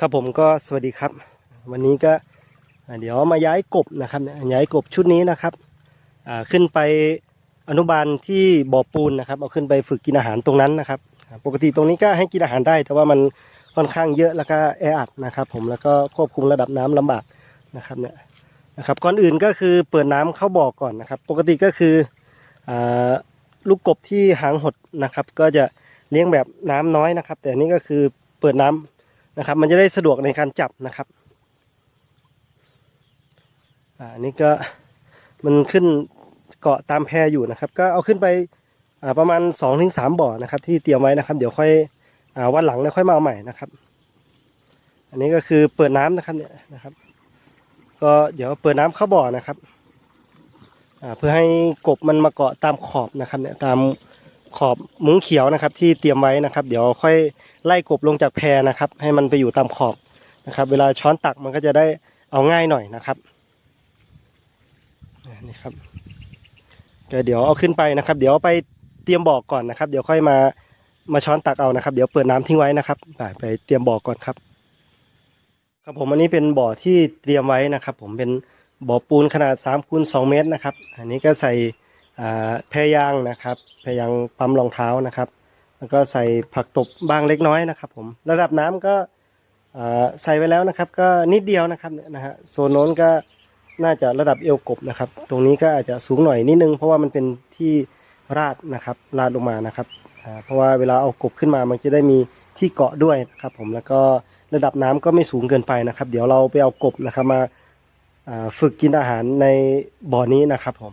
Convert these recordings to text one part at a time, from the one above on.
ครับผมก็สวัสดีครับ วันนี้ก็เดี๋ยวมาย้ายกบนะครับย้ายกบชุดนี้นะครับขึ้นไปอนุบาลที่บ่อปูนนะครับ เอาขึ้นไปฝึกกินอาหารตรงนั้นนะครับ ปกติตรงนี้ก็ให้กินอาหารได้ แต่ว่ามันค่อนข้างเยอะแล้วก็แออัดนะครับผมแล้วก็ควบคุมระดับน้ำลำบากนะครับเนี่ยนะครับก่อนอื่นก็คือเปิดน้ำเข้าบ่อก่อนนะครับ ปกติก็คืออลูกกบที่หางหดนะครับ ก็จะเลี้ยงแบบน้ำน้อยนะครับ แต่นี้ก็คือเปิดน้ำ นะครับ มันจะได้สะดวกในการจับนะครับอ่าอันนี้ก็มันขึ้นเกาะตามแพอยู่นะครับ ก็เอาขึ้นไปอ่าประมาณ2อถึงสบ่อนะครับ ที่เตรียมไว้นะครับ เดี๋ยวค่อยอ่าวันหลังเนี่ยค่อยมาเอาใหม่นะครับ อันนี้ก็คือเปิดน้ำนะครับเนี่ยนะครับ ก็เดี๋ยวเปิดน้ำเข้าบ่อนะครับอ่าเพื่อให้กบมันมาเกาะตามขอบนะครับเนี่ยตาม ขอบมุ้งเขียวนะครับ ที่เตรียมไว้นะครับ เดี๋ยวค่อยไล่กบลงจากแพนะครับ ให้มันไปอยู่ตามขอบนะครับ เวลาช้อนตักมันก็จะได้เอาง่ายหน่อยนะครับนี่ครับเดี๋ยวเอาขึ้นไปนะครับ เดี๋ยวไปเตรียมบ่อก่อนนะครับ เดี๋ยวค่อยมามาช้อนตักเอานะครับ เดี๋ยวเปิดน้ำทิ้งไว้นะครับไปไปเตรียมบ่อก่อนครับ ครับผมอันนี้เป็นบ่อที่เตรียมไว้นะครับ ผมเป็นบ่อปูนขนาด3คูณ2เมตรนะครับ อันนี้ก็ใส่ แพรยางนะครับแพรยางปั๊มรองเท้านะครับ แล้วก็ใส่ผักตบบ้างเล็กน้อยนะครับ ผมระดับน้ำก็ใส่ไว้แล้วนะครับ ก็นิดเดียวนะครับเนี่ยนะฮะโซนโน้นก็น่าจะระดับเอวกบนะครับ ตรงนี้ก็อาจจะสูงหน่อยนิดนึง เพราะว่ามันเป็นที่ราดนะครับราดลงมานะครับเพราะว่าเวลาเอากบขึ้นมามันจะได้มีที่เกาะด้วยนะครับ ผมแล้วก็ระดับน้ำก็ไม่สูงเกินไปนะครับ เดี๋ยวเราไปเอากบนะครับมาอ่าฝึกกินอาหารในบ่อนี้นะครับผม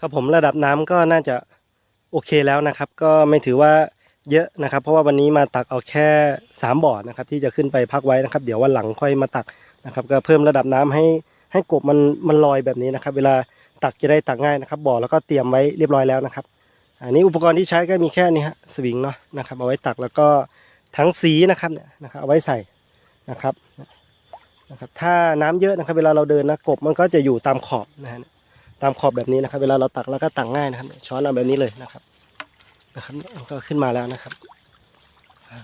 ครับผมระดับน้ำก็น่าจะโอเคแล้วนะครับ ก็ไม่ถือว่าเยอะนะครับ เพราะว่าวันนี้มาตักเอาแค่สามบ่อนะครับ ที่จะขึ้นไปพักไว้นะครับ เดี๋ยววันหลังค่อยมาตักนะครับ ก็เพิ่มระดับน้ำให้ให้กบมันมันลอยแบบนี้นะครับ เวลาตักจะได้ตักง่ายนะครับบ่อแล้วก็เตรียมไว้เรียบร้อยแล้วนะครับ อันนี้อุปกรณ์ที่ใช้ก็มีแค่นี้ฮะสวิงเนาะนะครับ เอาไว้ตักแล้วก็ทั้งสีนะครับเนี่ยนะครับเอาไว้ใส่นะครับนะครับ ถ้าน้ำเยอะนะครับ เวลาเราเดินนะกบมันก็จะอยู่ตามขอบนะฮะ ตามขอบแบบนี้นะครับ เวลาเราตักแล้วก็ตักง่ายนะครับ ช้อนเอาแบบนี้เลยนะครับ นะครับก็ขึ้นมาแล้วนะครับอ่า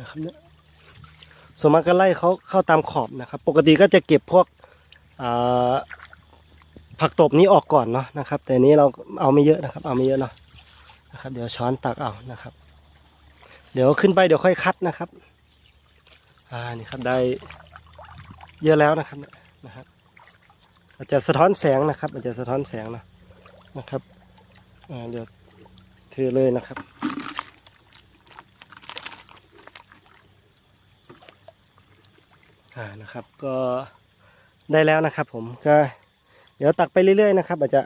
นะครับเนี่ยส่วนมากก็ไล่เขาเข้าตามขอบนะครับ ปกติก็จะเก็บพวกผักตบนี้ออกก่อนเนาะนะครับ แต่นี้เราเอาไม่เยอะนะครับ เอาไม่เยอะเนาะนะครับ เดี๋ยวช้อนตักเอานะครับ เดี๋ยวขึ้นไปเดี๋ยวค่อยคัดนะครับ อ่านี่ครับได้ เยอะแล้วนะครับนี่ยนะอาจจะสะท้อนแสงนะครับ อาจจะสะท้อนแสงนะนะครับเดี๋ยวเทเลยนะครับอ่านะครับก็ได้แล้วนะครับ ผมก็เดี๋ยวตักไปเรื่อยๆนะครับ อาจจะ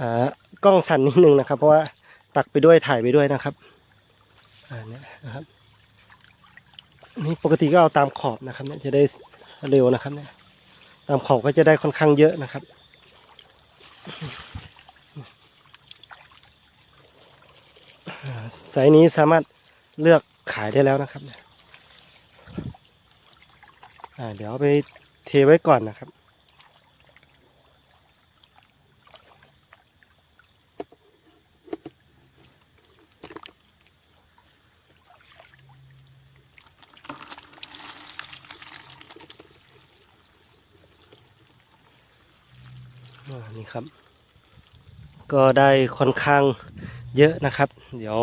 อ่ากล้องสั่นนิดนึงนะครับ เพราะว่าตักไปด้วยถ่ายไปด้วยนะครับอ่าเนี่ยนะครับนี่ปกติก็เอาตามขอบนะครับเนี่ยจะได้ เร็วนะครับเนี่ยตามขอบก็จะได้ค่อนข้างเยอะนะครับ สายนี้สามารถเลือกขายได้แล้วนะครับเดี๋ยวไปเทไว้ก่อนนะครับ นี่ครับ ก็ได้ค่อนข้างเยอะนะครับ เดี๋ยว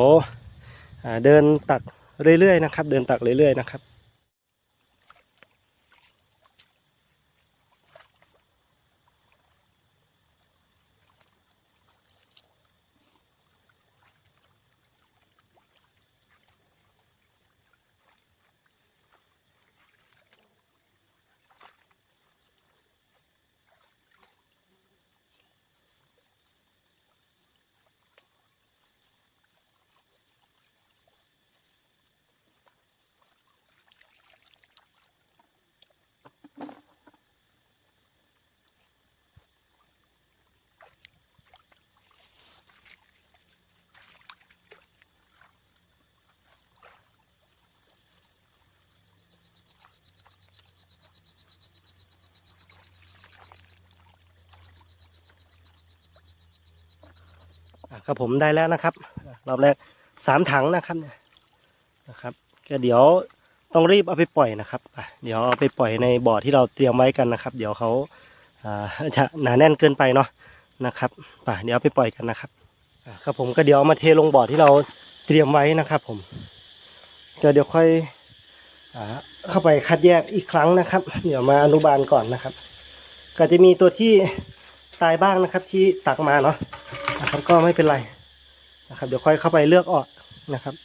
เดินตักเรื่อยๆนะครับ เดินตักเรื่อยๆนะครับ ครับผมได้แล้วนะครับ รอบแรกสามถังนะครับเนี่ยนะครับ ก็เดี๋ยวต้องรีบเอาไปปล่อยนะครับเดี๋ยวเอาไปปล่อยในบ่อที่เราเตรียมไว้กันนะครับ เดี๋ยวเขาจะหนาแน่นเกินไปเนาะนะครับป่ะเดี๋ยวเอาไปปล่อยกันนะครับครับผมก็เดี๋ยวมาเทลงบ่อที่เราเตรียมไว้นะครับ ผมก็เดี๋ยวค่อยเข้าไปคัดแยกอีกครั้งนะครับ เดี๋ยวมาอนุบาลก่อนนะครับ ก็จะมีตัวที่ตายบ้างนะครับที่ตักมาเนาะ นะครับก็ไม่เป็นไรนะครับ เดี๋ยวค่อยเข้าไปเลือกออกนะครับ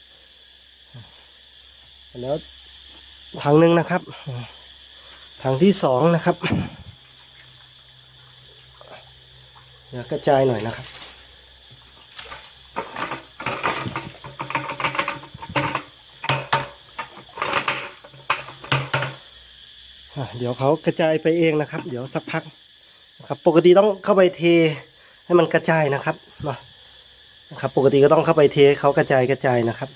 แล้วถังหนึ่งนะครับถังที่สองนะครับเดี๋ยวกระจายหน่อยนะครับเดี๋ยวเขากระจายไปเองนะครับ เดี๋ยวสักพักนะครับ ปกติต้องเข้าไปเท ให้มันกระจายนะครับเนาะนะครับ ปกติก็ต้องเข้าไปเทเขากระจายกระจายนะครับ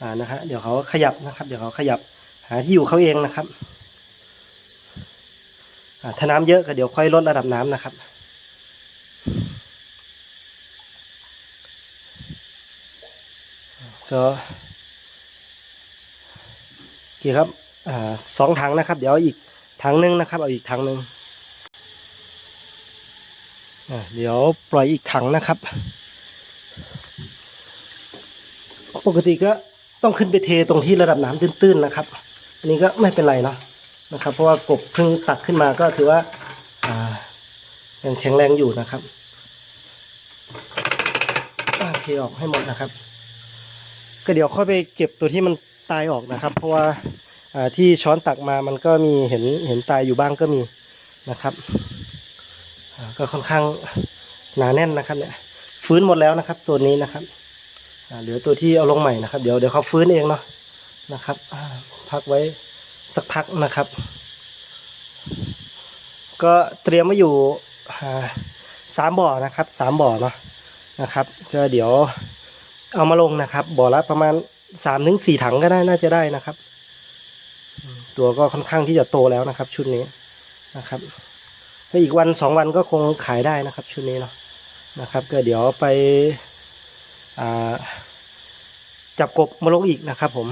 อ่านะฮะเดี๋ยวเขาขยับนะครับ เดี๋ยวเขาขยับหาที่อยู่เขาเองนะครับอ่าถ้าน้ำเยอะก็เดี๋ยวค่อยลดระดับน้ำนะครับ ก็โอเคครับอ่าสองถังนะครับ เดี๋ยวอีกถังหนึ่งนะครับ เอาอีกถังหนึ่งอ่า เดี๋ยวปล่อยอีกถังนะครับ ปกติก็ต้องขึ้นไปเทตรงที่ระดับน้ำตื้นๆนะครับ อันนี้ก็ไม่เป็นไรเนาะนะครับ เพราะว่ากบเพิ่งตักขึ้นมาก็ถือว่าอ่ายังแข็งแรงอยู่นะครับอ่าเทออกให้หมดนะครับ ก็เดี๋ยวค่อยไปเก็บตัวที่มันตายออกนะครับ เพราะว่าอ่าที่ช้อนตักมามันก็มีเห็นเห็นตายอยู่บ้างก็มีนะครับ ก็ค่อนข้างหนาแน่นนะครับ เนี่ย ฟื้นหมดแล้วนะครับโซนนี้นะครับเหลือตัวที่เอาลงใหม่นะครับ เดี๋ยวเดี๋ยวเขาฟื้นเองเนาะนะครับพักไว้สักพักนะครับ ก็เตรียมไว้อยู่สามบ่อนะครับสามบ่อเนาะนะครับก็เดี๋ยวเอามาลงนะครับ บ่อละประมาณสามถึงสี่ถังก็ได้น่าจะได้นะครับ ตัวก็ค่อนข้างที่จะโตแล้วนะครับ ชุดนี้นะครับ ถ้าอีกวันสองวันก็คงขายได้นะครับชุดนี้เนาะนะครับ ก็เดี๋ยวไปจับกบมาลงอีกนะครับผม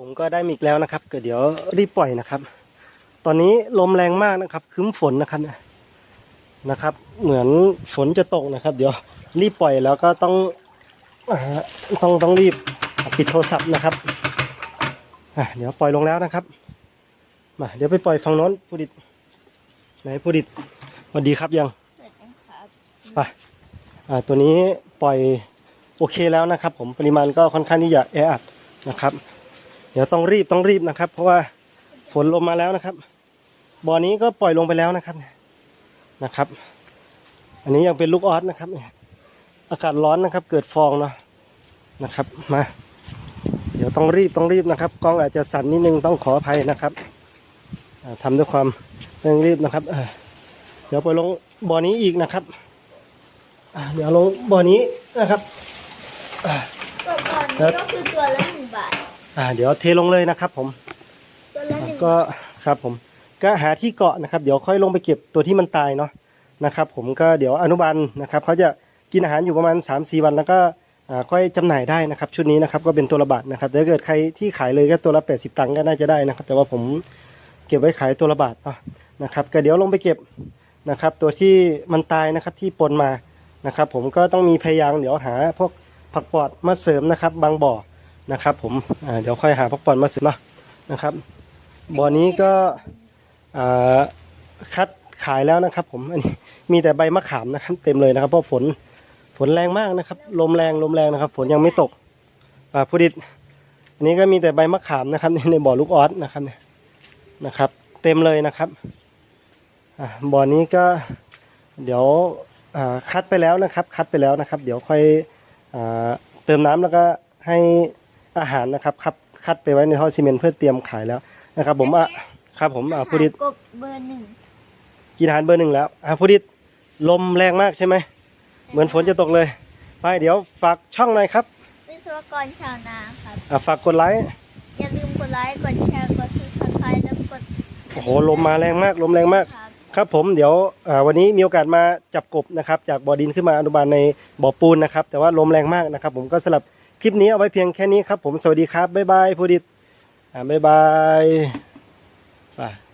ผมก็ได้มีอีกแล้วนะครับก็เดี๋ยวรีบปล่อยนะครับ ตอนนี้ลมแรงมากนะครับครึ้มฝนนะครับเนี่ย นะครับ เหมือนฝนจะตกนะครับ เดี๋ยวรีบปล่อยแล้วก็ต้องอาต้องต้องรีบปิดโทรศัพท์นะครับอะเดี๋ยวปล่อยลงแล้วนะครับมาเดี๋ยวไปปล่อยฝั่งโน้นผู้ดิตไหนผู้ดิตสวัสดีครับยังเสร็จแล้วครับไปอ่าตัวนี้ปล่อยโอเคแล้วนะครับ ผมปริมาณก็ค่อนข้างที่จะแออัดนะครับ เดี๋ยวต้องรีบต้องรีบนะครับ เพราะว่าฝนลงมาแล้วนะครับบ่อนี้ก็ปล่อยลงไปแล้วนะครับ นะครับ อันนี้ยังเป็นลูกออสนะครับเนี่ยอากาศร้อนนะครับ เกิดฟองเนาะนะครับมาเดี๋ยวต้องรีบต้องรีบนะครับกล้องอาจจะสั่นนิดนึงต้องขออภัยนะครับอ่าทำด้วยความเร่งรีบนะครับอ่าเดี๋ยวไปลงบ่อนี้อีกนะครับอ่าเดี๋ยวลงบ่อนี้นะครับอ่าตัวก่อนครันี้บก็คือตัวละหนึ่งบาทอ่าเดี๋ยวเทลงเลยนะครับ ผมตัวละหนึ่งก็ครับผม ก็หาที่เกาะนะครับ เดี๋ยวค่อยลงไปเก็บตัวที่มันตายเนาะนะครับ ผมก็เดี๋ยวอนุบาลนะครับเขาจะกินอาหารอยู่ประมาณ3าสี่วันแล้วก็ค่อยจำหน่ายได้นะครับ ชุดนี้นะครับก็เป็นตัวละบาทนะครับแต่ถ้าเกิดใครที่ขายเลยก็ตัวละ 80 ตังค์ก็น่าจะได้นะครับ แต่ว่าผมเก็บไว้ขายตัวละบาทนะครับก็เดี๋ยวลงไปเก็บนะครับ ตัวที่มันตายนะครับที่ปนมานะครับ ผมก็ต้องมีพยายามเดี๋ยวหาพวกผักปอดมาเสริมนะครับ บางบ่อนะครับ ผมเดี๋ยวค่อยหาผักปอดมาเสริมเนาะนะครับบ่อนี้ก็ คัดขายแล้วนะครับ ผมอันนี้มีแต่ใบมะขามนะครับ เต็มเลยนะครับ เพราะฝนฝนแรงมากนะครับ ลมแรงลมแรงนะครับ ฝนยังไม่ตกอ่าผู้ดิตอันนี้ก็มีแต่ใบมะขามนะครับ ในบ่อลูกออสนะครับเนี่ยนะครับ เต็มเลยนะครับบ่อนี้ก็เดี๋ยวคัดไปแล้วนะครับ คัดไปแล้วนะครับ เดี๋ยวค่อยเติมน้ำแล้วก็ให้อาหารนะครับคัดคัดไปไว้ในท่อซีเมนต์เพื่อเตรียมขายแล้วนะครับ ผมอะ ครับผมอ่าผู้ดิตกบเบอร์หนึ่งกินอาหารเบอร์หนึ่งแล้วอะผู้ดิตลมแรงมากใช่ไหมเหมือนฝนจะตกเลย ไปเดี๋ยวฝากช่องหน่อยครับ วิศวกรชาวนาครับอะฝากกดไลค์อย่าลืมกดดไลค์กดแชร์กดซับสไครต์แล้วกดโอ้โหลมมาแรงมากลมแรงมากครับครับผมเดี๋ยวอ่าวันนี้มีโอกาสมาจับกบนะครับ จากบ่อดินขึ้นมาอนุบาลในบ่อปูนนะครับ แต่ว่าลมแรงมากนะครับ ผมก็สลับคลิปนี้เอาไว้เพียงแค่นี้ครับ ผมสวัสดีครับบ๊ายบายผู้ดิตอ่าบ๊ายบาย ไป